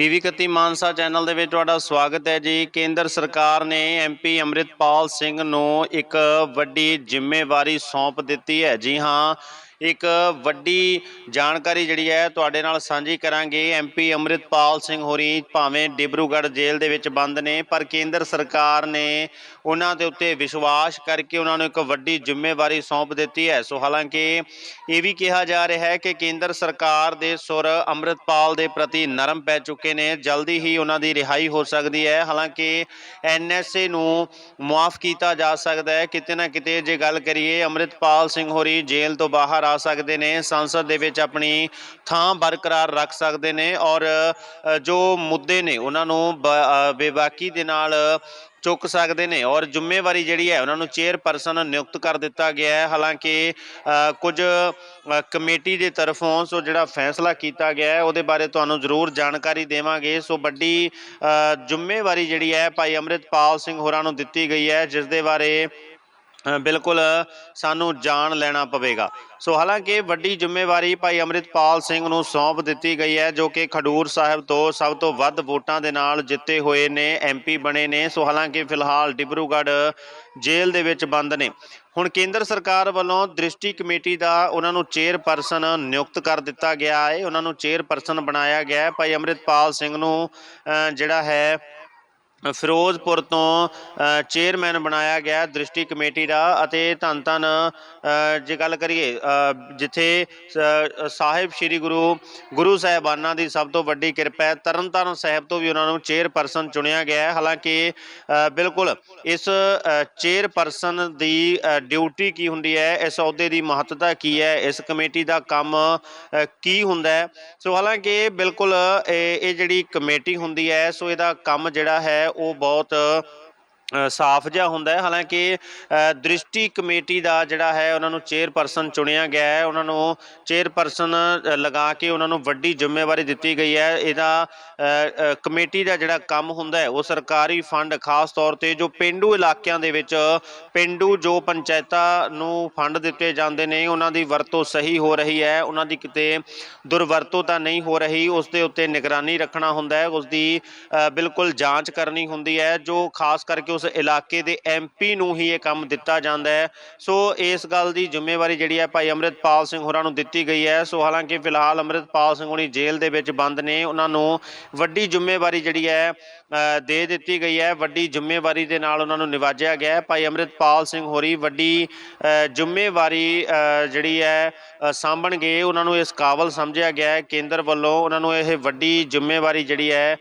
PV 31 Mansa channel ਦੇ ਵਿੱਚ ਤੁਹਾਡਾ ਸਵਾਗਤ ਹੈ ਜੀ। ਕੇਂਦਰ ਸਰਕਾਰ ਨੇ ਐਮਪੀ ਅੰਮ੍ਰਿਤਪਾਲ ਸਿੰਘ ਨੂੰ ਇੱਕ ਵੱਡੀ ਜ਼ਿੰਮੇਵਾਰੀ ਸੌਂਪ ਦਿੱਤੀ ਹੈ। ਜੀ ਹਾਂ ਇੱਕ ਵੱਡੀ ਜਾਣਕਾਰੀ ਜਿਹੜੀ ਹੈ ਤੁਹਾਡੇ ਨਾਲ ਸਾਂਝੀ ਕਰਾਂਗੇ। ਐਮਪੀ ਅੰਮ੍ਰਿਤਪਾਲ ਸਿੰਘ ਹੋਰੀ ਭਾਵੇਂ ਡਿਬਰੂਗੜ੍ਹ ਜੇਲ੍ਹ ਦੇ ਵਿੱਚ ਬੰਦ ਨੇ, ਪਰ ਕੇਂਦਰ ਸਰਕਾਰ ਨੇ ਉਹਨਾਂ ਦੇ ਉੱਤੇ ਵਿਸ਼ਵਾਸ ਕਰਕੇ ਉਹਨਾਂ ਨੂੰ ਇੱਕ ਵੱਡੀ ਜ਼ਿੰਮੇਵਾਰੀ ਸੌਂਪ ਦਿੱਤੀ ਹੈ। ਸੋ ਹਾਲਾਂਕਿ ਇਹ ਵੀ ਕਿਹਾ ਜਾ ਰਿਹਾ ਹੈ ਕਿ ਕੇਂਦਰ ਸਰਕਾਰ ਦੇ ਸੁਰ ਅੰਮ੍ਰਿਤਪਾਲ ਦੇ ਪ੍ਰਤੀ ਨਰਮ ਪੈ ਚੁੱਕੇ ਨੇ, ਜਲਦੀ ਹੀ ਉਹਨਾਂ ਦੀ ਰਿਹਾਈ ਹੋ ਸਕਦੀ ਹੈ। ਹਾਲਾਂਕਿ ਐਨਐਸਏ ਨੂੰ ਮੁਆਫ ਕੀਤਾ ਜਾ ਸਕਦਾ ਹੈ। ਕਿਤੇ ਨਾ ਕਿਤੇ ਜੇ ਗੱਲ ਕਰੀਏ, ਅੰਮ੍ਰਿਤਪਾਲ ਸਿੰਘ ਹੋਰੀ ਜੇਲ੍ਹ ਤੋਂ ਬਾਹਰ ਆ ਸਕਦੇ ਨੇ, ਸੰਸਦ ਦੇ ਵਿੱਚ ਆਪਣੀ ਥਾਂ ਬਰਕਰਾਰ ਰੱਖ ਸਕਦੇ ਨੇ ਔਰ ਜੋ ਮੁੱਦੇ ਨੇ ਉਹਨਾਂ ਨੂੰ ਬੇਬਾਕੀ ਦੇ ਨਾਲ ਚੁੱਕ ਸਕਦੇ ਨੇ ਔਰ ਜ਼ਿੰਮੇਵਾਰੀ ਜਿਹੜੀ ਹੈ ਉਹਨਾਂ ਨੂੰ ਚੇਅਰਪਰਸਨ ਨਿਯੁਕਤ ਕਰ ਦਿੱਤਾ ਗਿਆ ਹੈ। ਹਾਲਾਂਕਿ ਕੁਝ ਕਮੇਟੀ ਦੇ ਤਰਫੋਂ ਸੋ ਜਿਹੜਾ ਫੈਸਲਾ ਕੀਤਾ ਗਿਆ ਹੈ ਉਹਦੇ ਬਾਰੇ ਤੁਹਾਨੂੰ ਜ਼ਰੂਰ ਜਾਣਕਾਰੀ ਦੇਵਾਂਗੇ। ਸੋ ਵੱਡੀ ਜ਼ਿੰਮੇਵਾਰੀ ਜਿਹੜੀ ਹੈ ਭਾਈ ਅੰਮ੍ਰਿਤਪਾਲ ਸਿੰਘ ਹੋਰਾਂ ਨੂੰ ਦਿੱਤੀ ਗਈ ਹੈ, ਜਿਸ ਦੇ ਬਾਰੇ ਬਿਲਕੁਲ ਸਾਨੂੰ ਜਾਣ ਲੈਣਾ ਪਵੇਗਾ। ਸੋ ਹਾਲਾਂਕਿ ਵੱਡੀ ਜ਼ਿੰਮੇਵਾਰੀ ਭਾਈ ਅੰਮ੍ਰਿਤਪਾਲ ਸਿੰਘ ਨੂੰ ਸੌਂਪ ਦਿੱਤੀ ਗਈ ਹੈ, ਜੋ ਕਿ ਖਡੂਰ ਸਾਹਿਬ ਤੋਂ ਸਭ ਤੋਂ ਵੱਧ ਵੋਟਾਂ ਦੇ ਨਾਲ ਜਿੱਤੇ ਹੋਏ ਨੇ ਐਮਪੀ ਬਣੇ ਨੇ। ਸੋ ਹਾਲਾਂਕਿ ਫਿਲਹਾਲ ਡਿਬਰੂਗੜ੍ਹ ਜੇਲ੍ਹ ਦੇ ਵਿੱਚ ਬੰਦ ਨੇ। ਹੁਣ ਕੇਂਦਰ ਸਰਕਾਰ ਵੱਲੋਂ ਦ੍ਰਿਸ਼ਟੀ ਕਮੇਟੀ ਦਾ ਉਹਨਾਂ ਨੂੰ ਚੇਅਰਪਰਸਨ ਨਿਯੁਕਤ ਕਰ ਦਿੱਤਾ ਗਿਆ ਹੈ। ਉਹਨਾਂ ਨੂੰ ਚੇਅਰਪਰਸਨ ਬਣਾਇਆ ਗਿਆ ਹੈ। ਭਾਈ ਅੰਮ੍ਰਿਤਪਾਲ ਸਿੰਘ ਨੂੰ ਜਿਹੜਾ ਹੈ ਫਿਰੋਜ਼ਪੁਰ ਤੋਂ ਚੇਅਰਮੈਨ ਬਣਾਇਆ ਗਿਆ ਦ੍ਰਿਸ਼ਟੀ ਕਮੇਟੀ ਦਾ ਅਤੇ ਧੰਨ ਧੰਨ ਜੇ ਗੱਲ ਕਰੀਏ ਜਿੱਥੇ ਸਾਹਿਬ ਸ੍ਰੀ ਗੁਰੂ ਗੁਰੂ ਸਾਹਿਬਾਨਾਂ ਦੀ ਸਭ ਤੋਂ ਵੱਡੀ ਕਿਰਪਾ ਹੈ, ਤਰਨਤਾਰਨ ਸਾਹਿਬ ਤੋਂ ਵੀ ਉਹਨਾਂ ਨੂੰ ਚੇਅਰਪਰਸਨ ਚੁਣਿਆ ਗਿਆ ਹੈ। ਹਾਲਾਂਕਿ ਬਿਲਕੁਲ ਇਸ ਚੇਅਰਪਰਸਨ ਦੀ ਡਿਊਟੀ ਕੀ ਹੁੰਦੀ ਹੈ, ਇਸ ਅਹੁਦੇ ਦੀ ਮਹੱਤਤਾ ਕੀ ਹੈ, ਇਸ ਕਮੇਟੀ ਦਾ ਕੰਮ ਕੀ ਹੁੰਦਾ ਹੈ। ਸੋ ਹਾਲਾਂਕਿ, ਬਿਲਕੁਲ, ਇਹ ਇਹ ਜਿਹੜੀ ਕਮੇਟੀ ਹੁੰਦੀ ਹੈ, ਸੋ ਇਹਦਾ ਕੰਮ ਜਿਹੜਾ ਹੈ ਉਹ ਬਹੁਤ ਸਾਫ਼ ਜਿਹਾ ਹੁੰਦਾ ਹੈ। ਹਾਲਾਂਕਿ ਦ੍ਰਿਸ਼ਟੀ ਕਮੇਟੀ ਦਾ ਜਿਹੜਾ ਹੈ, ਉਹਨਾਂ ਨੂੰ ਚੇਅਰਪਰਸਨ ਚੁਣਿਆ ਗਿਆ ਹੈ। ਉਹਨਾਂ ਨੂੰ ਚੇਅਰਪਰਸਨ ਲਗਾ ਕੇ ਉਹਨਾਂ ਨੂੰ ਵੱਡੀ ਜ਼ਿੰਮੇਵਾਰੀ ਦਿੱਤੀ ਗਈ ਹੈ। ਇਹਦਾ ਕਮੇਟੀ ਦਾ ਜਿਹੜਾ ਕੰਮ ਹੁੰਦਾ ਹੈ, ਉਹ ਸਰਕਾਰੀ ਫੰਡ, ਖਾਸ ਤੌਰ ਤੇ ਜੋ ਪਿੰਡੂ ਇਲਾਕਿਆਂ ਦੇ ਵਿੱਚ, ਪਿੰਡੂ ਜੋ ਪੰਚਾਇਤਾਂ ਨੂੰ ਫੰਡ ਦਿੱਤੇ ਜਾਂਦੇ ਨੇ, ਉਹਨਾਂ ਦੀ ਵਰਤੋਂ ਸਹੀ ਹੋ ਰਹੀ ਹੈ। ਉਹਨਾਂ ਦੀ ਕਿਤੇ ਦੁਰਵਰਤੋਂ ਤਾਂ ਨਹੀਂ ਹੋ ਰਹੀ। ਉਸ ਦੇ ਉੱਤੇ ਨਿਗਰਾਨੀ ਰੱਖਣਾ ਹੁੰਦਾ ਹੈ। ਉਸ ਦੀ ਬਿਲਕੁਲ ਜਾਂਚ ਕਰਨੀ ਹੁੰਦੀ ਹੈ, ਜੋ ਖਾਸ ਕਰਕੇ ਉਸ ਇਲਾਕੇ ਦੇ ਐਮਪੀ ਨੂੰ ਹੀ ਇਹ ਕੰਮ ਦਿੱਤਾ ਜਾਂਦਾ ਹੈ। ਸੋ ਇਸ ਗੱਲ ਦੀ ਜ਼ਿੰਮੇਵਾਰੀ ਜਿਹੜੀ ਹੈ ਭਾਈ ਅੰਮ੍ਰਿਤਪਾਲ ਸਿੰਘ ਹੋਰਾਂ ਨੂੰ ਦਿੱਤੀ ਗਈ ਹੈ। ਸੋ ਹਾਲਾਂਕਿ ਫਿਲਹਾਲ ਅੰਮ੍ਰਿਤਪਾਲ ਸਿੰਘ ਹੋਣੀ ਜੇਲ੍ਹ ਦੇ ਵਿੱਚ ਬੰਦ ਨੇ। ਉਹਨਾਂ ਨੂੰ ਵੱਡੀ ਜ਼ਿੰਮੇਵਾਰੀ ਜਿਹੜੀ ਹੈ ਦੇ ਦਿੱਤੀ ਗਈ ਹੈ। ਵੱਡੀ ਜ਼ਿੰਮੇਵਾਰੀ ਦੇ ਨਾਲ ਉਹਨਾਂ ਨੂੰ ਨਿਵਾਜਿਆ ਗਿਆ ਹੈ। ਭਾਈ ਅੰਮ੍ਰਿਤਪਾਲ ਸਿੰਘ ਹੋਰੀ ਵੱਡੀ ਜ਼ਿੰਮੇਵਾਰੀ ਜਿਹੜੀ ਹੈ ਸਾਂਭਣਗੇ। ਉਹਨਾਂ ਨੂੰ ਇਸ ਕਾਬਲ ਸਮਝਿਆ ਗਿਆ ਹੈ। ਕੇਂਦਰ ਵੱਲੋਂ ਉਹਨਾਂ ਨੂੰ ਇਹ ਵੱਡੀ ਜ਼ਿੰਮੇਵਾਰੀ ਜਿਹੜੀ ਹੈ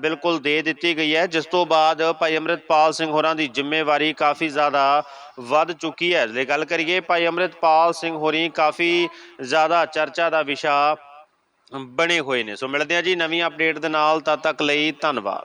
ਬਿਲਕੁਲ ਦੇ ਦਿੱਤੀ ਗਈ ਹੈ। ਜਿਸ ਤੋਂ ਬਾਅਦ ਭਾਈ ਅੰਮ੍ਰਿਤਪਾਲ ਸਿੰਘ ਹੋਰਾਂ ਦੀ ਜ਼ਿੰਮੇਵਾਰੀ ਕਾਫੀ ਜ਼ਿਆਦਾ ਵੱਧ ਚੁੱਕੀ ਹੈ। ਜੇ ਗੱਲ ਕਰੀਏ ਭਾਈ ਅੰਮ੍ਰਿਤਪਾਲ ਸਿੰਘ ਹੋਰੀ, ਕਾਫੀ ਜ਼ਿਆਦਾ ਚਰਚਾ ਦਾ ਵਿਸ਼ਾ ਬਣੇ ਹੋਏ ਨੇ। ਸੋ ਮਿਲਦੇ ਹਾਂ ਜੀ ਨਵੀਂ ਅਪਡੇਟ ਦੇ ਨਾਲ, ਤਦ ਤੱਕ ਲਈ ਧੰਨਵਾਦ।